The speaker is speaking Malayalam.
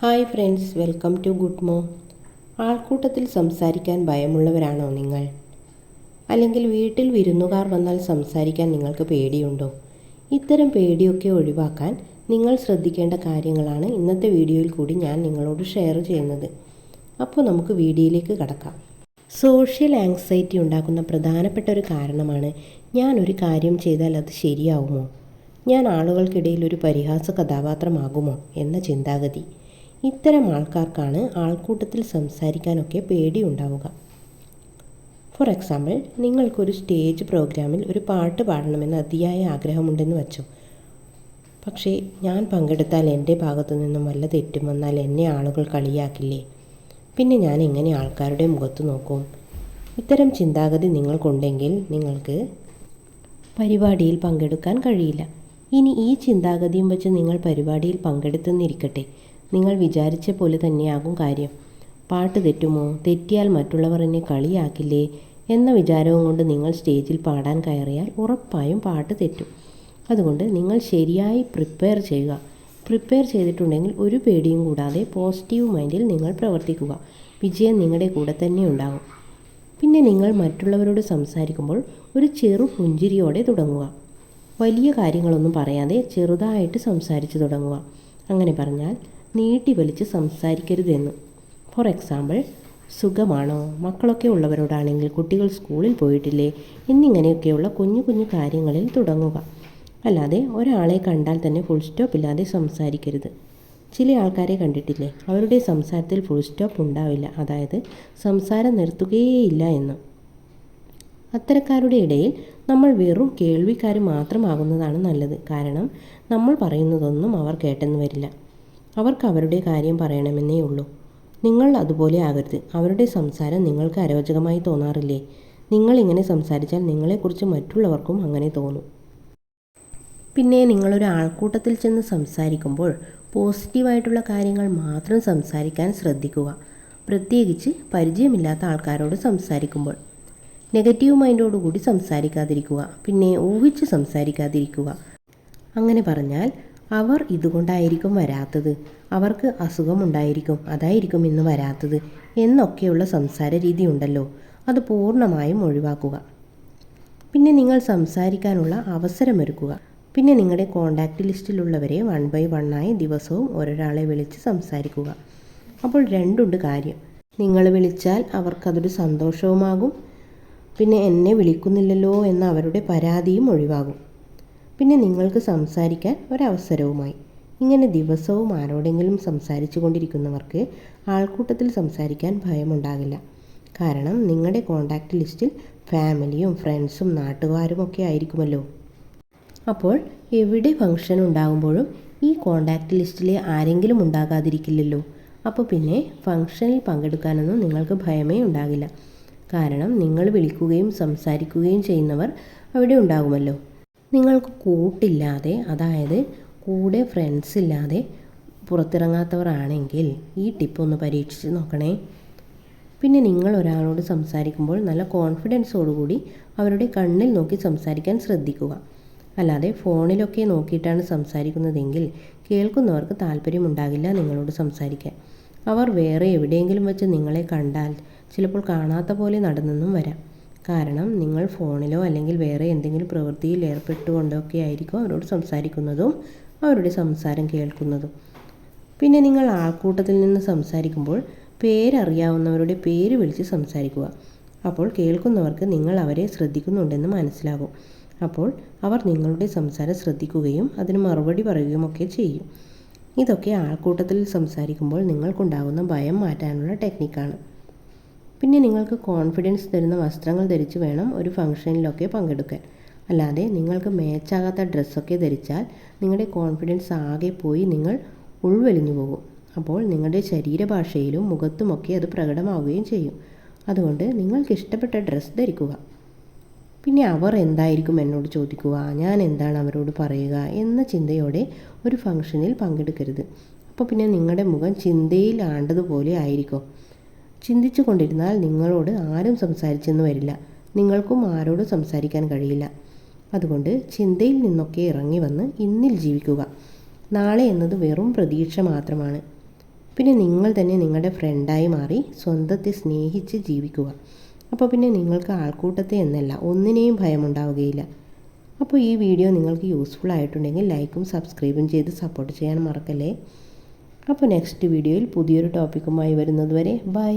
Hi friends welcome to good മോ ആൾക്കൂട്ടത്തിൽ സംസാരിക്കാൻ ഭയമുള്ളവരാണോ നിങ്ങൾ? അല്ലെങ്കിൽ വീട്ടിൽ വിരുന്നുകാർ വന്നാൽ സംസാരിക്കാൻ നിങ്ങൾക്ക് പേടിയുണ്ടോ? ഇത്തരം പേടിയൊക്കെ ഒഴിവാക്കാൻ നിങ്ങൾ ശ്രദ്ധിക്കേണ്ട കാര്യങ്ങളാണ് ഇന്നത്തെ വീഡിയോയിൽ കൂടി ഞാൻ നിങ്ങളോട് ഷെയർ ചെയ്യുന്നത്. അപ്പോൾ നമുക്ക് വീഡിയോയിലേക്ക് കടക്കാം. സോഷ്യൽ ആങ്സൈറ്റി ഉണ്ടാക്കുന്ന പ്രധാനപ്പെട്ട ഒരു കാരണമാണ് ഞാൻ ഒരു കാര്യം ചെയ്താൽ അത് ശരിയാവുമോ? ഞാൻ ആളുകൾക്കിടയിൽ ഒരു പരിഹാസ കഥാപാത്രമാകുമോ? എന്ന ചിന്താഗതി. ഇത്തരം ആൾക്കാർക്കാണ് ആൾക്കൂട്ടത്തിൽ സംസാരിക്കാനൊക്കെ പേടിയുണ്ടാവുക. ഫോർ എക്സാമ്പിൾ നിങ്ങൾക്കൊരു സ്റ്റേജ് പ്രോഗ്രാമിൽ ഒരു പാട്ട് പാടണമെന്ന് അതിയായ ആഗ്രഹമുണ്ടെന്ന് വച്ചു. പക്ഷേ ഞാൻ പങ്കെടുത്താൽ എന്റെ ഭാഗത്തു നിന്നും വല്ല തെറ്റും വന്നാൽ എന്നെ ആളുകൾ കളിയാക്കില്ലേ? പിന്നെ ഞാൻ എങ്ങനെ ആൾക്കാരുടെ മുഖത്ത് നോക്കും? ഇത്തരം ചിന്താഗതി നിങ്ങൾക്കുണ്ടെങ്കിൽ നിങ്ങൾക്ക് പരിപാടിയിൽ പങ്കെടുക്കാൻ കഴിയില്ല. ഇനി ഈ ചിന്താഗതിയും വെച്ച് നിങ്ങൾ പരിപാടിയിൽ പങ്കെടുത്തെന്നിരിക്കട്ടെ. നിങ്ങൾ വിചാരിച്ച പോലെ തന്നെയാകും കാര്യം. പാട്ട് തെറ്റുമോ? തെറ്റിയാൽ മറ്റുള്ളവർ എന്നെ കളിയാക്കില്ലേ? എന്ന വിചാരവും കൊണ്ട് നിങ്ങൾ സ്റ്റേജിൽ പാടാൻ കയറിയാൽ ഉറപ്പായും പാട്ട് തെറ്റും. അതുകൊണ്ട് നിങ്ങൾ ശരിയായി പ്രിപ്പയർ ചെയ്യുക. പ്രിപ്പയർ ചെയ്തിട്ടുണ്ടെങ്കിൽ ഒരു പേടിയും കൂടാതെ പോസിറ്റീവ് മൈൻഡിൽ നിങ്ങൾ പ്രവർത്തിക്കുക. വിജയം നിങ്ങളുടെ കൂടെ തന്നെ ഉണ്ടാകും. പിന്നെ നിങ്ങൾ മറ്റുള്ളവരോട് സംസാരിക്കുമ്പോൾ ഒരു ചെറു പുഞ്ചിരിയോടെ തുടങ്ങുക. വലിയ കാര്യങ്ങളൊന്നും പറയാതെ ചെറുതായിട്ട് സംസാരിച്ചു തുടങ്ങുക. അങ്ങനെ പറഞ്ഞാൽ നീട്ടി വലിച്ച് സംസാരിക്കരുതെന്ന്. ഫോർ എക്സാമ്പിൾ സുഖമാണോ? മക്കളൊക്കെ ഉള്ളവരോടാണെങ്കിൽ കുട്ടികൾ സ്കൂളിൽ പോയിട്ടില്ലേ? എന്നിങ്ങനെയൊക്കെയുള്ള കുഞ്ഞു കുഞ്ഞു കാര്യങ്ങളിൽ തുടങ്ങുക. അല്ലാതെ ഒരാളെ കണ്ടാൽ തന്നെ ഫുൾ സ്റ്റോപ്പ് ഇല്ലാതെ സംസാരിക്കരുത്. ചില ആൾക്കാരെ കണ്ടിട്ടില്ലേ? അവരുടെ സംസാരത്തിൽ ഫുൾ സ്റ്റോപ്പ് ഉണ്ടാവില്ല. അതായത് സംസാരം നിർത്തുകയേയില്ല എന്ന്. അത്തരക്കാരുടെ ഇടയിൽ നമ്മൾ വെറും കേൾവിക്കാർ മാത്രമാകുന്നതാണ് നല്ലത്. കാരണം നമ്മൾ പറയുന്നതൊന്നും അവർ കേട്ടെന്ന് വരില്ല. അവർക്ക് അവരുടെ കാര്യം പറയണമെന്നേ ഉള്ളൂ. നിങ്ങൾ അതുപോലെ ആകരുത്. അവരുടെ സംസാരം നിങ്ങൾക്ക് അരോചകമായി തോന്നാറില്ലേ? നിങ്ങൾ ഇങ്ങനെ സംസാരിച്ചാൽ നിങ്ങളെക്കുറിച്ച് മറ്റുള്ളവർക്കും അങ്ങനെ തോന്നും. പിന്നെ നിങ്ങളൊരു ആൾക്കൂട്ടത്തിൽ ചെന്ന് സംസാരിക്കുമ്പോൾ പോസിറ്റീവായിട്ടുള്ള കാര്യങ്ങൾ മാത്രം സംസാരിക്കാൻ ശ്രദ്ധിക്കുക. പ്രത്യേകിച്ച് പരിചയമില്ലാത്ത ആൾക്കാരോട് സംസാരിക്കുമ്പോൾ. നെഗറ്റീവ് മൈൻഡോടുകൂടി സംസാരിക്കാതിരിക്കുക. പിന്നെ ഊഹിച്ച് സംസാരിക്കാതിരിക്കുക. അങ്ങനെ പറഞ്ഞാൽ അവർ ഇതുകൊണ്ടായിരിക്കും വരാത്തത്. അവർക്ക് അസുഖമുണ്ടായിരിക്കും അതായിരിക്കും ഇന്ന് വരാത്തത് എന്നൊക്കെയുള്ള സംസാര രീതി ഉണ്ടല്ലോ അത് പൂർണമായും ഒഴിവാക്കുക. പിന്നെ നിങ്ങൾ സംസാരിക്കാനുള്ള അവസരമൊരുക്കുക. പിന്നെ നിങ്ങളുടെ കോണ്ടാക്റ്റ് ലിസ്റ്റിലുള്ളവരെ വൺ ബൈ വണ്ണായി ദിവസവും ഒരാളെ വിളിച്ച് സംസാരിക്കുക. അപ്പോൾ രണ്ടുണ്ട് കാര്യം. നിങ്ങൾ വിളിച്ചാൽ അവർക്കതൊരു സന്തോഷവുമാകും. പിന്നെ എന്നെ വിളിക്കുന്നില്ലല്ലോ എന്ന അവരുടെ പരാതിയും ഒഴിവാകും. പിന്നെ നിങ്ങൾക്ക് സംസാരിക്കാൻ ഒരവസരവുമായി. ഇങ്ങനെ ദിവസവും ആരോടെങ്കിലും സംസാരിച്ചു കൊണ്ടിരിക്കുന്നവർക്ക് ആൾക്കൂട്ടത്തിൽ സംസാരിക്കാൻ ഭയമുണ്ടാകില്ല. കാരണം നിങ്ങളുടെ കോണ്ടാക്റ്റ് ലിസ്റ്റിൽ ഫാമിലിയും ഫ്രണ്ട്സും നാട്ടുകാരും ഒക്കെ ആയിരിക്കുമല്ലോ. അപ്പോൾ എവിടെ ഫംഗ്ഷൻ ഉണ്ടാകുമ്പോഴും ഈ കോണ്ടാക്റ്റ് ലിസ്റ്റിലെ ആരെങ്കിലും ഉണ്ടാകാതിരിക്കില്ലല്ലോ. അപ്പോൾ പിന്നെ ഫംഗ്ഷനിൽ പങ്കെടുക്കാനൊന്നും നിങ്ങൾക്ക് ഭയമേ ഉണ്ടാകില്ല. കാരണം നിങ്ങൾ വിളിക്കുകയും സംസാരിക്കുകയും ചെയ്യുന്നവർ അവിടെ ഉണ്ടാകുമല്ലോ. നിങ്ങൾക്ക് കൂട്ടില്ലാതെ അതായത് കൂടെ ഫ്രണ്ട്സ് ഇല്ലാതെ പുറത്തിറങ്ങാത്തവരാണെങ്കിൽ ഈ ടിപ്പ് ഒന്ന് പരീക്ഷിച്ച് നോക്കണേ. പിന്നെ നിങ്ങൾ ഒരാളോട് സംസാരിക്കുമ്പോൾ നല്ല കോൺഫിഡൻസോടുകൂടി അവരുടെ കണ്ണിൽ നോക്കി സംസാരിക്കാൻ ശ്രദ്ധിക്കുക. അല്ലാതെ ഫോണിലൊക്കെ നോക്കിയിട്ടാണ് സംസാരിക്കുന്നതെങ്കിൽ കേൾക്കുന്നവർക്ക് താല്പര്യമുണ്ടാകില്ല നിങ്ങളോട് സംസാരിക്കാൻ. അവർ വേറെ എവിടെയെങ്കിലും വെച്ച് നിങ്ങളെ കണ്ടാൽ ചിലപ്പോൾ കാണാത്ത പോലെ നടന്നെന്നും വരാം. കാരണം നിങ്ങൾ ഫോണിലോ അല്ലെങ്കിൽ വേറെ എന്തെങ്കിലും പ്രവൃത്തിയിൽ ഏർപ്പെട്ടുകൊണ്ടൊക്കെ ആയിരിക്കും അവരോട് സംസാരിക്കുന്നതും അവരുടെ സംസാരം കേൾക്കുന്നതും. പിന്നെ നിങ്ങൾ ആൾക്കൂട്ടത്തിൽ നിന്ന് സംസാരിക്കുമ്പോൾ പേരറിയാവുന്നവരുടെ പേര് വിളിച്ച് സംസാരിക്കുക. അപ്പോൾ കേൾക്കുന്നവർക്ക് നിങ്ങൾ അവരെ ശ്രദ്ധിക്കുന്നുണ്ടെന്ന് മനസ്സിലാകും. അപ്പോൾ അവർ നിങ്ങളുടെ സംസാരം ശ്രദ്ധിക്കുകയും അതിന് മറുപടി പറയുകയും ഒക്കെ ചെയ്യും. ഇതൊക്കെ ആൾക്കൂട്ടത്തിൽ സംസാരിക്കുമ്പോൾ നിങ്ങൾക്കുണ്ടാകുന്ന ഭയം മാറ്റാനുള്ള ടെക്നിക്കാണ് പിന്നെ നിങ്ങൾക്ക് കോൺഫിഡൻസ് തരുന്ന വസ്ത്രങ്ങൾ ധരിച്ച് വേണം ഒരു ഫംഗ്ഷനിലൊക്കെ പങ്കെടുക്കാൻ. അല്ലാതെ നിങ്ങൾക്ക് മേച്ചാകാത്ത ഡ്രസ്സൊക്കെ ധരിച്ചാൽ നിങ്ങളുടെ കോൺഫിഡൻസ് ആകെ പോയി നിങ്ങൾ ഉൾവലിഞ്ഞു പോകും. അപ്പോൾ നിങ്ങളുടെ ശരീരഭാഷയിലും മുഖത്തുമൊക്കെ അത് പ്രകടമാവുകയും ചെയ്യും. അതുകൊണ്ട് നിങ്ങൾക്ക് ഇഷ്ടപ്പെട്ട ഡ്രസ്സ് ധരിക്കുക. പിന്നെ അവർ എന്തായിരിക്കും എന്നോട് ചോദിക്കുക. ഞാൻ എന്താണ് അവരോട് പറയുക എന്ന ചിന്തയോടെ ഒരു ഫംഗ്ഷനിൽ പങ്കെടുക്കരുത്. അപ്പോൾ പിന്നെ നിങ്ങളുടെ മുഖം ചിന്തയിൽ ആണ്ടതുപോലെ ആയിരിക്കും? ചിന്തിച്ചു കൊണ്ടിരുന്നാൽ നിങ്ങളോട് ആരും സംസാരിച്ചെന്ന് വരില്ല. നിങ്ങൾക്കും ആരോടും സംസാരിക്കാൻ കഴിയില്ല. അതുകൊണ്ട് ചിന്തയിൽ നിന്നൊക്കെ ഇറങ്ങി വന്ന് ഇന്നിൽ ജീവിക്കുക. നാളെ എന്നത് വെറും പ്രതീക്ഷ മാത്രമാണ്. പിന്നെ നിങ്ങൾ തന്നെ നിങ്ങളുടെ ഫ്രണ്ടായി മാറി സ്വന്തത്തെ സ്നേഹിച്ച് ജീവിക്കുക. അപ്പോൾ പിന്നെ നിങ്ങൾക്ക് ആൾക്കൂട്ടത്തെ എന്നല്ല ഒന്നിനെയും ഭയമുണ്ടാവുകയില്ല. അപ്പോൾ ഈ വീഡിയോ നിങ്ങൾക്ക് യൂസ്ഫുൾ ആയിട്ടുണ്ടെങ്കിൽ ലൈക്കും സബ്സ്ക്രൈബും ചെയ്ത് സപ്പോർട്ട് ചെയ്യാൻ മറക്കല്ലേ? അപ്പോൾ നെക്സ്റ്റ് വീഡിയോയിൽ പുതിയൊരു ടോപ്പിക്കുമായി വരുന്നതുവരെ ബൈ.